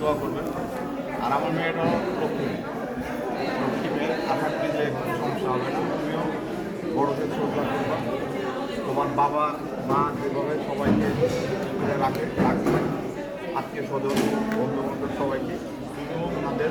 দোয়া করবেন। আর আমার মেয়েটা লক্ষ্মী। লক্ষ্মী মেয়ে আশা করি যে কোনো সমস্যা হবে না, তুমিও বড়দের শ্রদ্ধা করবা তোমার বাবা, মা যেভাবে সবাইকে রাখে, রাখবে, আত্মীয় স্বজন বন্ধু বান্ধব সবাইকে, তুমিও ওনাদের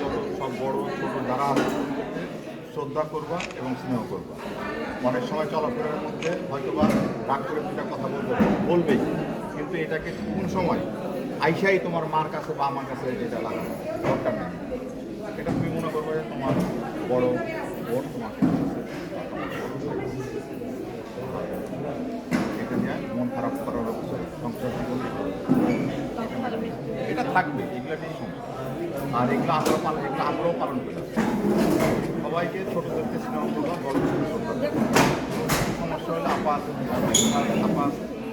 যত সব বড় ছোট যারা আছে, শ্রদ্ধা করবা এবং স্নেহ করবা। অনেক সময় চলাফেরার মধ্যে হয়তো বা রাগ কথা বলবে, বলবেই। কিন্তু এটাকে কোন সময় আইসাই তোমার মার কাছে বা আমার কাছে এটা লাগানো দরকার নেই। এটা তুমি মনে করবে যে তোমার বড় বোন তোমাকে এটা নিয়ে মন খারাপ করার সংসার এটা থাকবে এগুলো নিয়ে সমস্যা আর এগুলো আমরা পালন এগুলো আমরাও পালন করি। সবাইকে ছোটদেরকে স্নেহ করব করব। সমস্যা হলে আপা আছে আপা আছে,